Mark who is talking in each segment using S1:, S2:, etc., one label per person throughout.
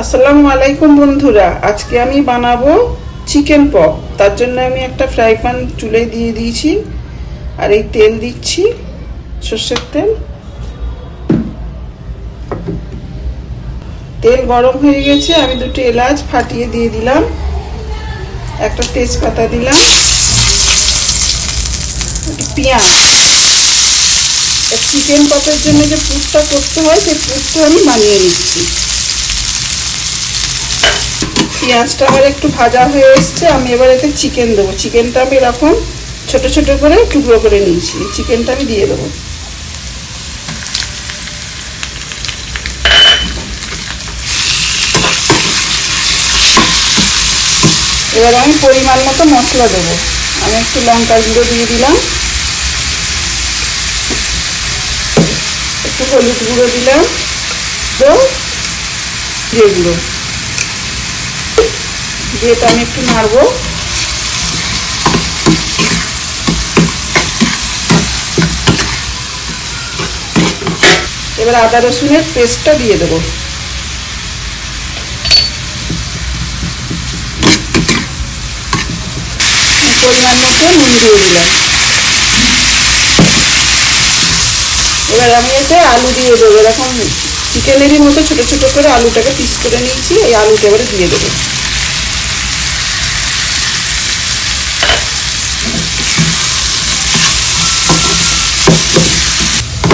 S1: আসসালামু আলাইকুম বন্ধুরা। আজকে আমি বানাবো চিকেন পপ। তার জন্য আমি একটা ফ্রাই প্যান চুলে দিয়ে দিয়েছি আর এই তেল দিচ্ছি, সর্ষের তেল। তেল গরম হয়ে গেছে, আমি দুটো এলাচ ফাটিয়ে দিয়ে দিলাম। একটা তেজপাতা দিলাম। পেঁয়াজ। চিকেন পপের জন্য যে পুরটা করতে হয়, সেই পুরটা আমি বানিয়ে নিচ্ছি। পেঁয়াজটা আমার একটু ভাজা হয়ে এসছে, আমি এবার এতে চিকেন দেবো। চিকেনটা আমি এরকম ছোট ছোট করে টুকরো করে নিয়েছি চিকেনটা আমি দিয়ে দেবো। এবার আমি পরিমাণ মতো মশলা দেবো। আমি একটু লঙ্কা গুঁড়ো দিয়ে দিলাম। একটু হলুদ গুঁড়ো দিলাম। তো যেগুলো দিয়ে এটা আমি একটু নাড়বো। এবার আদা রসুনের পেস্টটা দিয়ে দেবো। পরিমাণ মতো নুন দিয়ে দিলাম। এবার আমি এতে আলু দিয়ে দেবো। এরকম চিকেনেরই মতো ছোটো ছোটো করে আলুটাকে পিস করে নিয়েছি। এই আলুটা এবারে দিয়ে দেবো।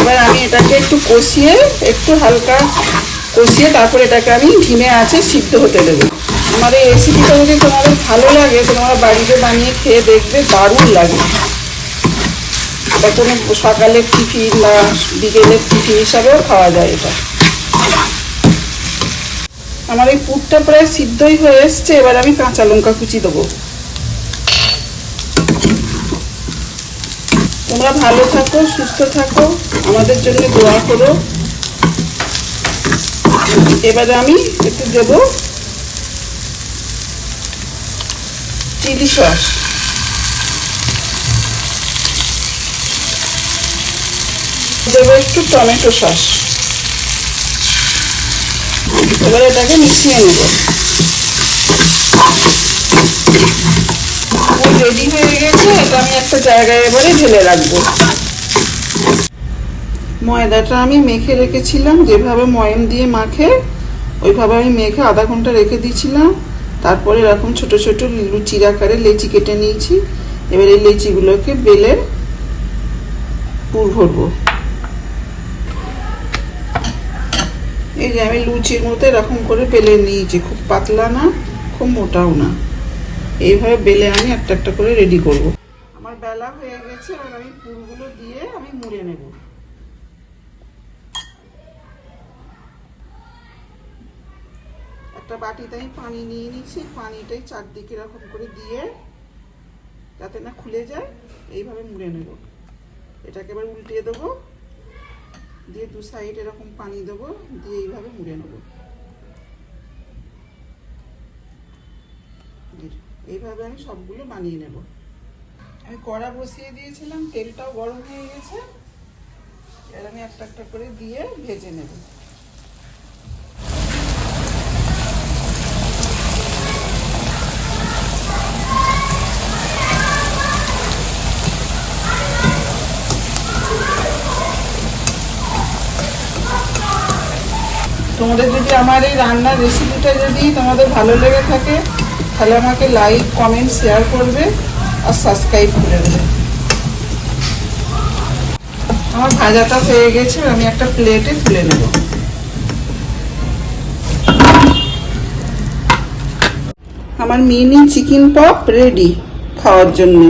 S1: এবার আমি এটাকে একটু কষিয়ে, একটু হালকা কষিয়ে তারপর এটাকে আমি ধিমে আছে সিদ্ধ হতে দেবো। আমার এই রেসিপিটা যদি তোমাদের ভালো লাগে, তোমরা বাড়িতে বানিয়ে খেয়ে দেখবে, দারুণ লাগে। এটা সকালের টিফিন বা বিকেলের টিফিন হিসাবেও খাওয়া যায় এটা। আমার এই পুরটা প্রায় সিদ্ধই হয়ে এসছে, এবার আমি কাঁচা লঙ্কা কুচি দেবো। তোমরা ভালো থাকো, সুস্থ থাকো, আমাদের জন্য দোয়া করো। এবারে আমি একটু দেব চিলি সস। দেবো একটু টমেটো সস। এবার এটাকে মিশিয়ে নেব। রেডি হয়ে গেছে, এটা আমি একটা জায়গায় এবারে ঢেলে রাখব। ময়দাটা আমি মেখে রেখেছিলাম, যেভাবে ময়ম দিয়ে মাখে, ওইভাবে আমি মেখে আধা ঘণ্টা রেখে দিয়েছিলাম। তারপরে এরকম ছোট ছোট লুচির আকারে লেচি কেটে নিয়েছি। এবার এই লেচিগুলোকে বেলে পুর ভরবো। এই যে আমি লুচির মতো এরকম করে বেলে নিয়েছি, খুব পাতলা না, খুব মোটাও না। এইভাবে বেলে আমি একটা একটা করে রেডি করব। আমার বেলা হয়ে গেছে, এবার আমি পুরগুলো দিয়ে আমি মুড়ে নেব। একটা বাটিতে আমি পানি নিয়ে নিচ্ছি পানিটাই চারদিকে এরকম করে দিয়ে যাতে না খুলে যায়, এইভাবে মুড়ে নেব। এটাকে এবার উল্টিয়ে দেবো। দিয়ে দু সাইড এরকম পানি দেবো, দিয়ে এইভাবে মুড়ে নেব। এইভাবে আমি সবগুলো বানিয়ে নেব। আমি কড়া বসিয়ে দিয়েছিলাম, তেলটাও গরম হয়ে গেছে। এর আমি একটা একটা করে দিয়ে ভেজে নেব। তোমাদের যদি আমার এই রান্নার রেসিপিটা যদি তোমাদের ভালো লেগে থাকে, তাহলে আমাকে লাইক কমেন্ট শেয়ার করবে আর সাবস্ক্রাইব করে দেবে। আমার ভাজাটা হয়ে গেছে, আমি একটা প্লেটে তুলে নেব। আমার মিনি চিকেন পপ রেডি খাওয়ার জন্যে।